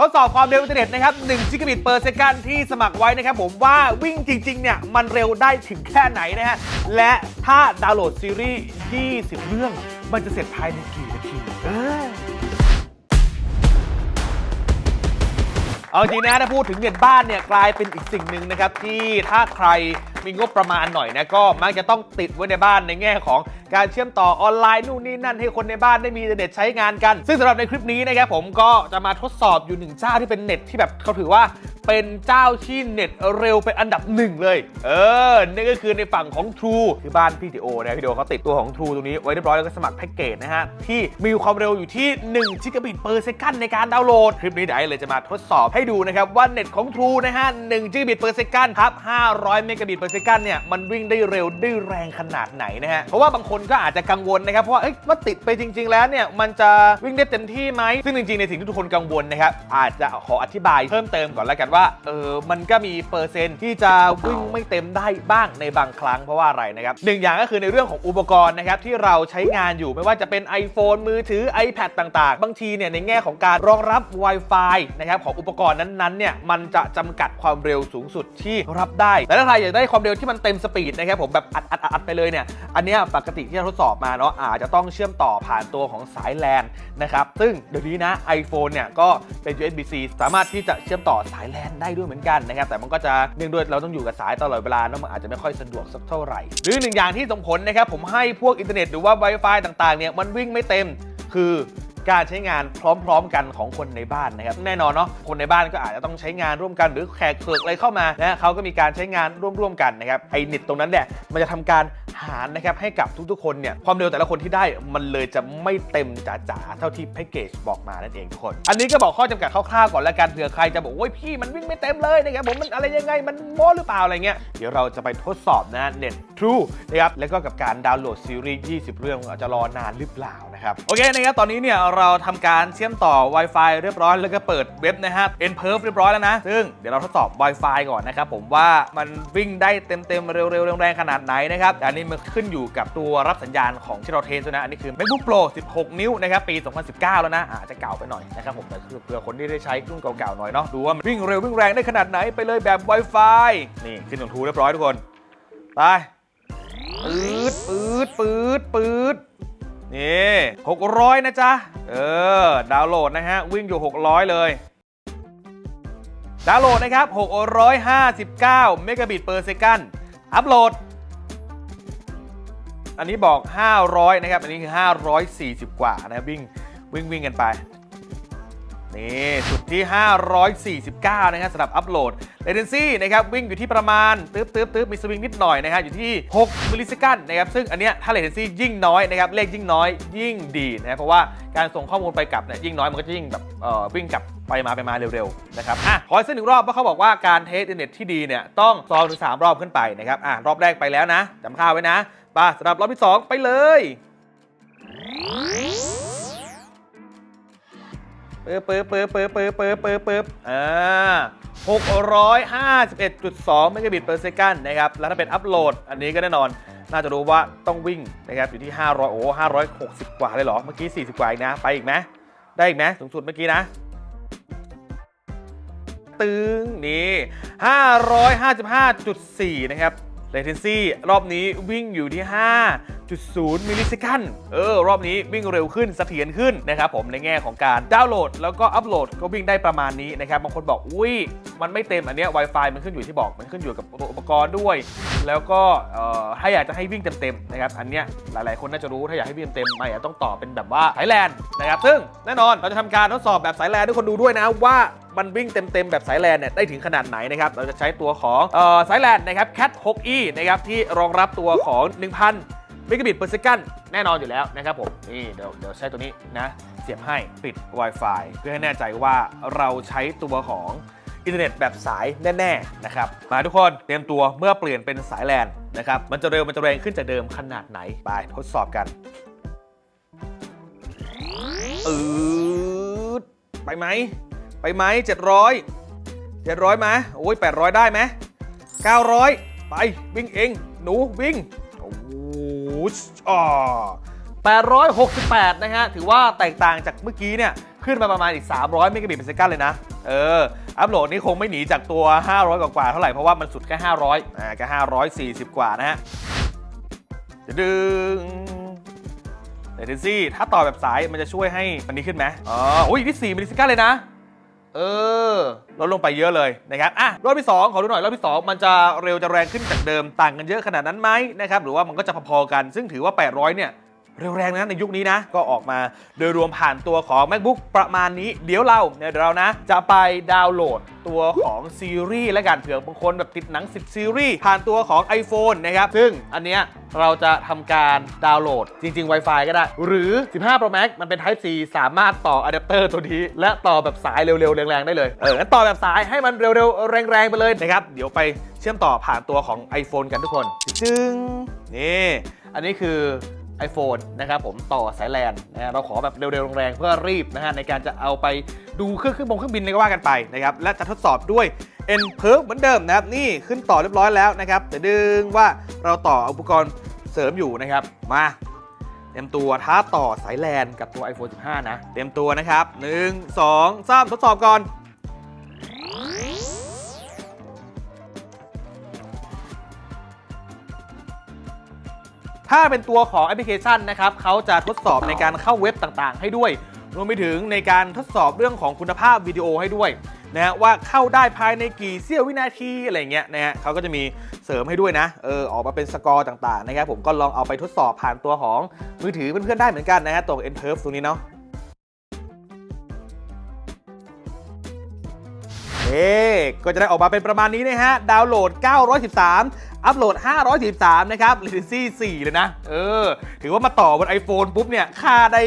ทดสอบความเร็วอินเทอร์เน็ตนะครับ1จิกะบิตเปอร์เซกันที่สมัครไว้นะครับผมว่าวิ่งจริง ๆ เนี่ย มันเร็วได้ถึงแค่ไหนนะฮะ และถ้าดาวน์โหลดซีรีส์ 20 เรื่อง มันจะเสร็จภายในกี่นาทีเออเอาจริงนะถ้าพูดถึงเน็ตบ้านเนี่ย กลายเป็นอีกสิ่งหนึ่งนะครับที่ถ้าใคร มีงบประมาณหน่อยนะก็มักจะต้องติดไว้ในบ้านในแง่ของการเชื่อมต่อออนไลน์นู่นนี่นั่นให้คนในบ้านได้มีเน็ตใช้งานกัน ซึ่งสำหรับในคลิปนี้นะครับผมก็จะมาทดสอบอยู่หนึ่งเจ้าที่เป็นเน็ตที่แบบเขาถือว่าเป็นเจ้าที่เน็ตเร็วเป็นอันดับหนึ่งเลย เออนี่ก็คือในฝั่งของ True คือบ้านพี่ดิโอนะพี่ดิโอเขาติดตัวของ True ตรงนี้ไว้เรียบร้อยแล้วก็สมัครแพ็กเกจนะฮะที่มีความเร็วอยู่ที่1ชิกะบิตเปอร์เซกันในการดาวน์โหลด คลิปนี้เดี๋ยวเลยจะมาทดสอบให้ดูนะครับว่าเน็ตของ True นะฮะ1จิกะบิตเปอร์เซกันครับ500เมกะบิตเปอร์เซกันเนี่ยมันวิ่งได้เร็วได้แรงขนาดไหนนะฮะเพราะว่าบางคนก็อาจจะกังวลนะครับเพราะว่าเอ้ยว่าติดไปจริง ๆ แล้วเนี่ยมันจะวิ่งได้เต็มที่ไหมซึ่งจริงๆในสิ่งที่ทุกคนกังวลนะครับอาจจะขออธิบายเพิ่มเติมก่อนแล้วกันว่าเออมันก็มีเปอร์เซ็นต์ที่จะวิ่งไม่เต็มได้บ้างในบางครั้งเพราะว่าอะไรนะครับหนึ่งอย่างก็คือในเรื่องของอุปกรณ์นะครับที่เราใช้งานอยู่ไม่ว่าจะเป็น iPhone มือถือ iPad ต่างๆ บางทีเนี่ยในแง่ของการรองรับ Wi-Fi นะครับของอุปกรณ์นั้นๆเนี่ยมันจะจำกัดความเร็วสูงสุดที่รับได้แต่ถ้าใครอยากได้ความเร็วที่มันเต็มสปีดนะครับผมแบบอัดอัดอัดไปเลยเนี่ยอันนี้ปกติที่เราทดสอบมาเนาะอาจจะต้องเชื่อมต่อผ่านตัวของสายแลนนะครับซึ่งเดี๋ยวนี้นะ iPhone เนี่ยก็เป็น USB-C สามารถที่จะเชื่อมต่อสายแลนได้ด้วยเหมือนกันนะครับแต่มันก็จะเนื่องด้วยเราต้องอยู่กับสายตลอดเวลาเนอะมันอาจจะไม่ค่อยสะดวกสักเท่าไหร่ หรือหนึ่งอย่างที่ส่งผลนะครับผมให้พวกอินเทอร์เน็ตหรือว่า Wi-Fi ต่างๆเนี่ยมันวิ่งไม่เต็มคือ การใช้งานพร้อมๆกันของคนในบ้านนะครับแน่นอนเนาะคนในบ้านก็อาจจะต้องใช้งานร่วมกันหรือแขกเขิกอะไรเข้ามานะเขาก็มีการใช้งานร่วมๆกันนะครับไอ้เน็ตตรงนั้นเนี่ยมันจะทำการหารนะครับให้กับทุกๆคนเนี่ยความเร็วแต่ละคนที่ได้มันเลยจะไม่เต็มจ๋าๆเท่าที่แพ็กเกจบอกมานั่นเองทุกคน อันนี้ก็บอกข้อจำกัดคร่าวๆก่อนแล้วกันเผื่อใครจะบอกโอ้ยพี่มันวิ่งไม่เต็มเลยนะครับผมมันอะไรยังไงมันโม้หรือเปล่าอะไรเงี้ยเดี๋ยวเราจะไปทดสอบนะเน็ต True นะครับแล้วก็กับการดาวน์โหลดซีรีส์ 20 เรื่องอาจจะรอนานหรือเปล่านะครับโอเคนะครับตอนนี้เนี่ยเราทำการเชื่อมต่อ Wi-Fi เรียบร้อยแล้วก็เปิดเว็บนะฮะ n p e r f เรียบร้อยแล้วนะ ซึ่งเดี๋ยวเราทดสอบ Wi-Fi ก่อนนะครับผมว่ามันวิ่งได้เต็มๆ เร็วๆ แรงๆ ขนาดไหนนะครับอันนี้มันขึ้นอยู่กับตัวรับสัญญาณของที่เราเทสนะ อันนี้คือ MacBook Pro 16 นิ้วนะครับปี 2019 แล้วนะอาจจะเก่าไปหน่อยนะครับผมแต่คือเผื่อคนที่ได้ใช้รุ่นเก่าๆหน่อยเนาะดูว่ามันวิ่งเร็ววิ่งแรงได้ขนาดไหนไปเลยแบบ Wi-Fi นี่ขึ้นของทูเรียบร้อยทุกคนไปปืดปืดปืดปืด นี่600 นะจ๊ะ เออ ดาวน์โหลดนะฮะ วิ่งอยู่ 600 เลย ดาวน์โหลดนะครับ 659 เมกะบิตเปอร์เซกันอัพโหลด อันนี้บอก 500 นะครับ อันนี้คือ 540 กว่านะครับวิ่งวิ่งวิ่งกันไป นี่สุดที่ 549 นะครับสำหรับอัพโหลด latency นะครับวิ่งอยู่ที่ประมาณตึ๊บตึ๊บตึ๊บมีสวิงนิดหน่อยนะครับอยู่ที่ 6 มิลลิเซกันนะครับซึ่งอันเนี้ยถ้า latency ยิ่งน้อยนะครับเลขยิ่งน้อยยิ่งดีนะครับเพราะว่าการส่งข้อมูลไปกลับเนี่ยยิ่งน้อยมันก็จะยิ่งแบบเอ่อวิ่งกลับไปมาไปมาเร็วๆนะครับอะขออีกสักหนึ่งรอบเพราะเขาบอกว่าการเทสอินเทอร์เน็ตที่ดีเนี่ยต้อง2ถึง3รอบขึ้นไปนะครับอะรอบแรกไปแล้วนะจำค่าไว้นะไป่ะสำหรับรอบที่ 2 ไปเลย ปึ๊บปึ๊บปึ๊บปึ๊บปึ๊บปึ๊บปึ๊บปึ๊บอ่า651.2เมกะบิตเปอร์เซกันนะครับ แล้วถ้าเป็นอัพโหลด อันนี้ก็แน่นอน น่าจะรู้ว่าต้องวิ่งนะครับ อยู่ที่ 500 โอ้560 กว่าเลยเหรอ เมื่อกี้ 40 กว่าอีกนะ ไปอีกไหมได้อีกไหมสูงสุดเมื่อกี้นะ ตึงนี่555.4 นะครับ latency รอบนี้วิ่งอยู่ที่ 5.0มิลลิเซกันเออ รอบนี้วิ่งเร็วขึ้นเสถียรขึ้นนะครับผมในแง่ของการดาวน์โหลด แล้วก็อัปโหลดก็วิ่งได้ประมาณนี้นะครับบางคนบอกอุ้ยมันไม่เต็มอันเนี้ย Wi-Fi มันขึ้นอยู่ที่บอกมันขึ้นอยู่กับอุปกรณ์ด้วย แล้วก็เอ่อถ้าอยากจะให้วิ่งเต็มๆนะครับอันเนี้ยหลายๆ คนน่าจะรู้ถ้าอยากให้วิ่งเต็มไม่อาจจะต้องต่อเป็นแบบว่าสายแลนนะครับซึ่งแน่นอนเราจะทำการทดสอบแบบสายแลนให้คนดูด้วยนะว่ามันวิ่งเต็มๆแบบสายแลนเนี่ยได้ถึงขนาดไหนนะครับ เราจะใช้ตัวของออสายแลนนะครับ Cat 6e นะครับที่รองรับตัวของ 1,000 เมกะบิตเปอร์เซกันแน่นอนอยู่แล้วนะครับผม นี่เดี๋ยวเดี๋ยวใช้ตัวนี้นะ เสียบให้ปิด Wi-Fi เพื่อให้แน่ใจว่าเราใช้ตัวของอินเทอร์เน็ตแบบสายแน่ๆนะครับมาทุกคนเตรียมตัวเมื่อเปลี่ยนเป็นสายแลนนะครับมันจะเร็วมันจะแรงขึ้นจากเดิมขนาดไหนไปทดสอบกันอืดไปไหม ไปไหม700 700ไหมโอ้ย800ได้ไหม900ไปวิ่งเอง หนูวิ่งโอ้ โหอ่า868 นะฮะ ถือว่าแตกต่างจากเมื่อกี้เนี่ย ขึ้นมาประมาณอีก 300เมกะบิตเ e อร์เซเลยนะ เออ อัพโหลดนี่คงไม่หนีจากตัว 500กว่าเท่าไหร่ เพราะว่ามันสุดแค่ 500 อ่าก็540 กว่านะฮะจะดึงเดี๋ยวดูสิถ้าต่อแบบสายมันจะช่วยให้มันนี้ขึ้นไหมอ๋ออุ้ยนี่4มิลลิเซกันเลยนะ เออลดลงไปเยอะเลยนะครับอะรอบที่ 2 ขอดูหน่อยรอบที่ 2 มันจะเร็วจะแรงขึ้นจากเดิมต่างกันเยอะขนาดนั้นไหมนะครับหรือว่ามันก็จะพอๆกัน ซึ่งถือว่า 800 เนี่ย เร็วแรงนะในยุคนี้นะ ก็ออกมาโดยรวมผ่านตัวของ MacBook ประมาณนี้ เดี๋ยวเราเนี่ยเดี๋ยวเรานะ จะไปดาวน์โหลดตัวของซีรีส์และกันเผื่อบางคนแบบติดหนัง 10 ซีรีส์ผ่านตัวของ iPhone นะครับซึ่งอันเนี้ยเราจะทำการดาวน์โหลดจริง ๆ Wi-Fi ก็ได้ หรือ 15 Pro Max มันเป็น Type C สามารถต่ออะแดปเตอร์ตัวนี้ และต่อแบบสายเร็ว ๆ แรง ๆ ได้เลย เอองั้นต่อแบบสายให้มันเร็ว ๆ แรง ๆ ไปเลยนะครับ เดี๋ยวไปเชื่อมต่อผ่านตัวของ iPhone กันทุกคน จึงนี่ อันนี้คือ iPhone นะครับผมต่อสายแลนนะฮะเราขอแบบเร็วๆแรงๆเพื่อรีบนะฮะในการจะเอาไปดูเครื่องขึ้นบงเครื่องบินอะไรก็ว่ากันไปนะครับและจะทดสอบด้วย n p e r เหมือนเดิมนะครับนี่ขึ้นต่อเรียบร้อยแล้วนะครับแต่ดึงว่าเราต่ออุปกรณ์เสริมอยู่นะครับมาเตรียมตัวท้าต่อสายแลนกับตัว iPhone 15 นะ เตรียมตัวนะครับ 1 2 3 ทดสอบก่อน ถ้าเป็นตัวของแอปพลิเคชันนะครับเขาจะทดสอบในการเข้าเว็บต่างๆ ให้ด้วย รวมไปถึงในการทดสอบเรื่องของคุณภาพวิดีโอให้ด้วยนะฮะว่าเข้าได้ภายในกี่เสี้ยววินาทีอะไรเงี้ยนะฮะเขาก็จะมีเสริมให้ด้วยนะเออออกมาเป็นสกอร์ต่างๆนะครับผมก็ลองเอาไปทดสอบผ่านตัวของมือถือเพื่อนๆได้เหมือนกันนะฮะตัว n t e r f ตรงนี้เนาะ เอ๊ก็จะได้ออกมาเป็นประมาณนี้นะฮะ ดาวน์โหลด 913 อัพโหลด 513 นะครับ latency 4 เลยนะ เออ ถือว่ามาต่อบน iPhone ปุ๊บเนี่ย ค่าได้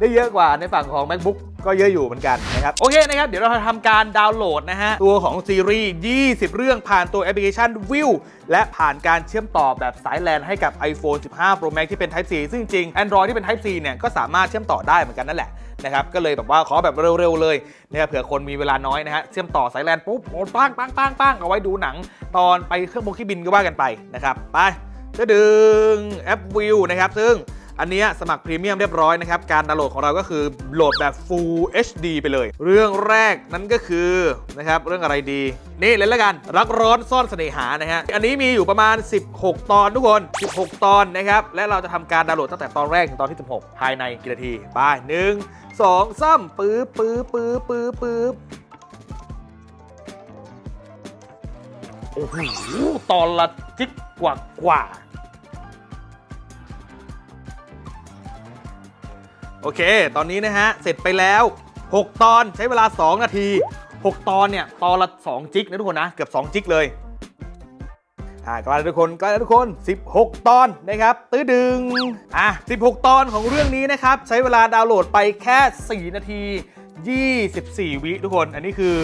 ได้เยอะกว่าในฝั่งของ MacBook ก็เยอะอยู่เหมือนกันนะครับ โอเคนะครับ เดี๋ยวเราทำการดาวน์โหลดนะฮะ ตัวของซีรีส์ 20 เรื่องผ่านตัวแอปพลิเคชัน View และผ่านการเชื่อมต่อแบบสายแลนให้กับ iPhone 15 Pro Max ที่เป็น Type C ซึ่งจริง Android ที่เป็น Type C เนี่ยก็สามารถเชื่อมต่อได้เหมือนกันนั่นแหละ นะครับก็เลยแบบว่าขอแบบเร็วๆเลยนะครับเผื่อคนมีเวลาน้อยนะฮะเชื่อมต่อสายแลนปุ๊บโอ้ปังปังปังปังเอาไว้ดูหนัง ตอนไปเครื่องบงเครื่องบินก็ว่ากันไปนะครับไปจะดึงแอปวิวนะครับซึ่ง อันนี้สมัครพรีเมียมเรียบร้อยนะครับ การดาวน์โหลดของเราก็คือโหลดแบบ Full HD ไปเลย เรื่องแรกนั้นก็คือนะครับเรื่องอะไรดี นี่เลยละกัน รักร้อนซ่อนเสน่หานะฮะ อันนี้มีอยู่ประมาณ 16 ตอนทุกคน 16 ตอนนะครับ และเราจะทำการดาวน์โหลดตั้งแต่ตอนแรกถึงตอนที่ 16 ภายในกี่นาทีไปหนึ่งสองสามปื๊บปื๊บปื๊บปื๊บปื๊บโอ้โหตอนละจิกกว่ากว่า โอเค ตอนนี้นะฮะ เสร็จไปแล้ว 6 ตอนใช้เวลา 2 นาที 6 ตอนเนี่ย ตอนละ 2 จิกนะทุกคนนะ เกือบ 2 จิกเลยอ่ากลายทุกคนกลายทุกคน 16 ตอนนะครับตื้อดึงอะ16 ตอนของเรื่องนี้นะครับ ใช้เวลาดาวน์โหลดไปแค่ 4 นาที 24 วิทุกคน อันนี้คือ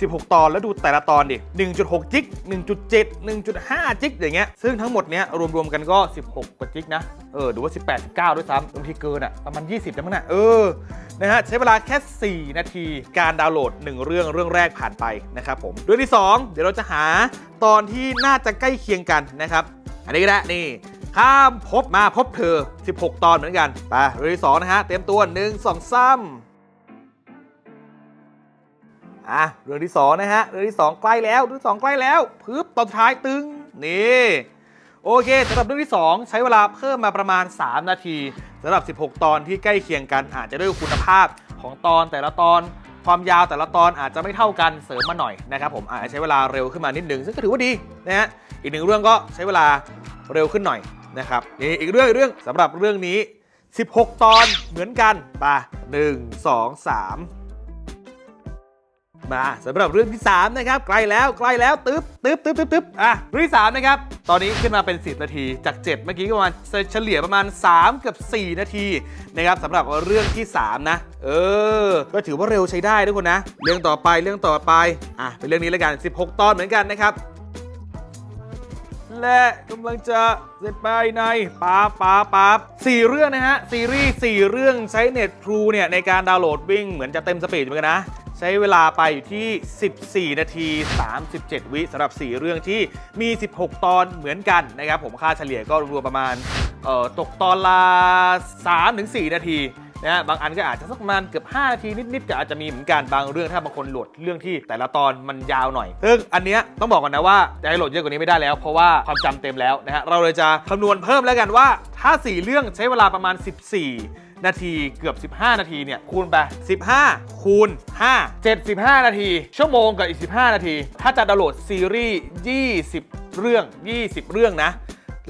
16 ตอนแล้วดูแต่ละตอนดิ 1.6 จิก 1.7 1.5 จิก อย่างเงี้ย ซึ่งทั้งหมดเนี้ยรวมๆกันก็ 16 กว่าจิกนะ เออดูว่า 18 19 ด้วยซ้ำบางทีเกินอะ ประมาณ 20แล้มั้งน่ะเออ นะฮะ ใช้เวลาแค่ 4 นาทีการดาวน์โหลด 1 เรื่องเรื่องแรกผ่านไปนะครับผมเรื่องที่ 2 เดี๋ยวเราจะหาตอนที่น่าจะใกล้เคียงกันนะครับ อันนี้ก็ได้นี่ข้ามพบมาพบเธอ 16 ตอนเหมือนกัน ไปเรื่องที่สองนะฮะ เตรียมตัว 1 2 3 อะเรื่องที่2นะฮะเรื่องที่ 2 ใกล้แล้วเรื่องที่2ใกล้แล้วพึบตอนท้ายตึงนี่โอเคสำหรับเรื่องที่ 2 ใช้เวลาเพิ่มมาประมาณ 3 นาทีสำหรับ 16 ตอนที่ใกล้เคียงกันอาจจะด้วยคุณภาพของตอนแต่ละตอนความยาวแต่ละตอนอาจจะไม่เท่ากันเสริมมาหน่อยนะครับผมอาจจะใช้เวลาเร็วขึ้นมานิดนึงซึ่งก็ถือว่าดีนะฮะอีกหนึ่งเรื่องก็ใช้เวลาเร็วขึ้นหน่อยนะครับนี่อีกเรื่องอีกเรื่องสำหรับเรื่องนี้ 16 ตอนเหมือนกันไปหนึ่งสองสา มาสำหรับเรื่องที่ 3 นะครับ ใกล้แล้วใกล้แล้วตึ๊บตึ๊บตึ๊บตึ๊บตึ๊บอะเรื่องที่3นะครับ ตอนนี้ขึ้นมาเป็น 10 นาที จาก7เมื่อกี้ประมาณเฉลี่ยประมาณ 3 เกือบ 4 นาทีนะครับสำหรับเรื่องที่ 3 นะ เออ ก็ถือว่าเร็วใช้ได้ทุกคนนะ เรื่องต่อไปเรื่องต่อไปอะเป็นเรื่องนี้แล้วกัน 16 ตอนเหมือนกันนะครับ และกำลังจะเสร็จไปในป๊าป๊าป๊าสี่เรื่องนะฮะ ซีรีส์สี่เรื่องใช้เน็ตทรูเนี่ยในการดาวน์โหลดวิ่งเหมือนจะเต็มสปีดเหมือนกันนะ ใช้เวลาไปอยู่ที่ 14 นาที 37 วิสำหรับ 4 เรื่องที่มี 16 ตอนเหมือนกันนะครับผมค่าเฉลี่ยก็รวมประมาณตกตอนละ3-4 นาที นะบางอันก็อาจจะสักประมาณเกือบ5นาทีนิดๆก็อาจจะมีเหมือนกันบางเรื่องถ้าบางคนโหลดเรื่องที่แต่ละตอนมันยาวหน่อยซึ่งอันเนี้ยต้องบอกก่อนนะว่าจะให้โหลดเยอะกว่านี้ไม่ได้แล้วเพราะว่าความจำเต็มแล้วนะฮะเราเลยจะคำนวณเพิ่มแล้วกันว่า ถ้า 4 เรื่องใช้เวลาประมาณ 14นาทีเกือบ 15 นาทีเนี่ยคูณไป 15 คูณ 5 75 นาที ชั่วโมงกับอีก 15 นาที ถ้าจะดาวน์โหลดซีรีส์ 20 เรื่อง 20 เรื่องนะ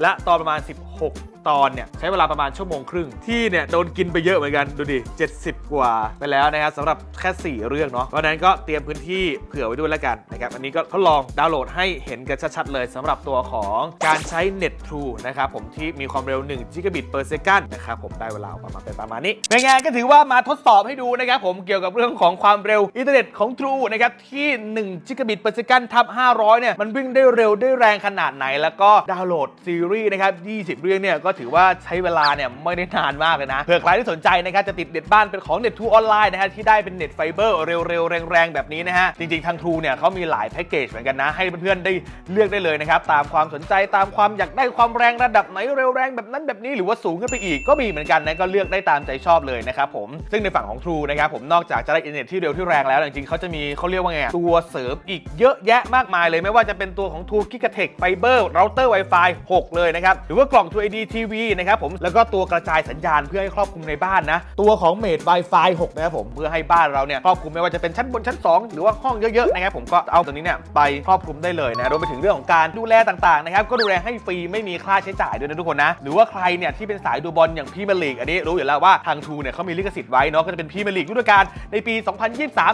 และตอนประมาณ 16 ตอนเนี่ยใช้เวลาประมาณชั่วโมงครึ่ง ที่เนี่ยโดนกินไปเยอะเหมือนกันดูดิ 70 กว่าไปแล้วนะครับสำหรับแค่ 4 เรื่องเนาะเพราะนั้นก็เตรียมพื้นที่เผื่อไว้ด้วยแล้วกันนะครับอันนี้ก็ทดลองดาวน์โหลดให้เห็นกันชัดๆเลยสำหรับตัวของการใช้ Net True นะครับผมที่มีความเร็ว1 Gigabit per second นะครับผมได้เวลาประมาณเป็นประมาณนี้เป็นไงก็ถือว่ามาทดสอบให้ดูนะครับผมเกี่ยวกับเรื่องของความเร็วอินเทอร์เน็ตของ True นะครับที่1 Gigabit per second ทับ500เนี่ยมันวิ่งได้เร็วได้แรงขนาดไหน แล้วก็ดาวน์โหลดซีรีส์นะครับ20 เรื่องเนี่ยก็ถือว่าใช้เวลาเนี่ยไม่ได้นานมากเลยนะเผื่อใครที่สนใจนะครับจะติดเน็ตบ้านเป็นของ Net True ออนไลน์นะฮะที่ได้เป็นเน็ตไฟเบอร์เร็วๆแรงๆแบบนี้นะฮะจริงๆทาง True เนี่ยเขามีหลายแพ็กเกจเหมือนกันนะให้เพื่อนๆได้เลือกได้เลยนะครับตามความสนใจตามความอยากได้ความแรงระดับไหนเร็วแรงแบบนั้นแบบนี้หรือว่าสูงขึ้นไปอีกก็มีเหมือนกันนะก็เลือกได้ตามใจชอบเลยนะครับผมซึ่งในฝั่งของ True นะครับผมนอกจากจะได้อินเทอร์เน็ตที่เร็วที่แรงแล้วจริงๆเขาจะมีเขาเรียกว่าไงตัวเสริมอีกเยอะแยะมากมายเลยไม่ว่าจะเป็นตัวของ True Gigatech Fiber Router Wi-Fi 6 เลยนะครับหรือว่ากล่อง True ID TV นะครับผมแล้วก็ตัวกระจายสัญญาณเพื่อให้ครอบคลุมในบ้านนะ ตัวของ Mate Wi-Fi 6 นะครับผมเพื่อให้บ้านเราเนี่ยครอบคลุมไม่ว่าจะเป็นชั้นบนชั้น 2 หรือว่าห้องเยอะๆนะครับผมก็เอาตัวนี้เนี่ยไปครอบคลุมได้เลยนะรวมไปถึงเรื่องของการดูแลต่างๆนะครับก็ดูแลให้ฟรีไม่มีค่าใช้จ่ายด้วยนะทุกคนนะหรือว่าใครเนี่ยที่เป็นสายดูบอลอย่างพรีเมียร์ลีกอันนี้รู้อยู่แล้วว่าทางทูเนี่ยเขามีลิขสิทธิ์ไว้เนาะก็จะเป็นพรีเมียร์ลีกฤดูกาลในปี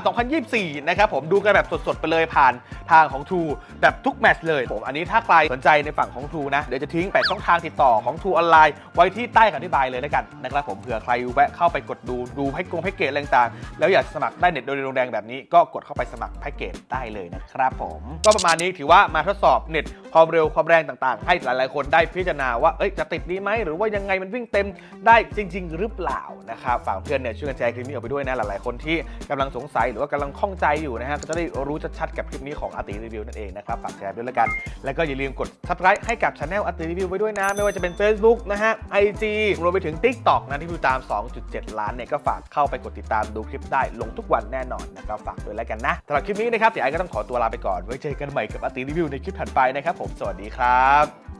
2023-2024 นะครับผมดูกันแบบสดๆไปเลยผ่านทางของ True แบบทุกแมตช์เลยผมอันนี้ถ้าใครสนใจในฝั่งของ True นะเดี๋ยวจะทิ้งแปดช่องทางติดต่อของ True ออนไลน์ ไว้ที่ใต้คำอธิบายเลยแล้วกันนะครับผมเผื่อใครแวะเข้าไปกดดูดูแพ็กกงแพ็กเกจอะไรต่างๆแล้วอยากสมัครได้เน็ตโดยโรงแรงแบบนี้ก็กดเข้าไปสมัครแพ็กเกจได้เลยนะครับผมก็ประมาณนี้ถือว่ามาทดสอบเน็ตความเร็วความแรงต่างๆ ให้หลายๆ คนได้พิจารณาว่าเอ้ยจะติดดีไหมหรือว่ายังไงมันวิ่งเต็มได้จริง ๆ หรือเปล่านะครับฝากเพื่อนเนี่ยช่วยกันแชร์คลิปนี้ออกไปด้วยนะหลายๆคนที่กำลังสงสัยหรือว่ากำลังข้องใจอยู่นะฮะก็จะได้รู้ชัดๆกับคลิปนี้ของอาติรีวิวนั่นเองนะครับฝากแชร์ด้วยแล้วกัน แล้วก็อย่าลืมกด subscribe ให้กับช anel อาติรีวิวไว้ด้วยนะ ไม่ว่าจะเป็น Facebook นะฮะ IG รวมไปถึง TikTok นะที่ดูตาม 2.7 ล้านเนี่ยก็ฝากเข้าไปกดติดตามดูคลิปได้ลงทุกวันแน่นอนนะครับฝากด้วยแล้วกันนะสำหรับคลิปนี้นะครับเดี๋ยวไอ้ก็ต้องขอตัวลาไปก่อนไว้เจอกันใหม่กับอติรีวิวในคลิปถัดไปนะครับผมสวัสดีครับ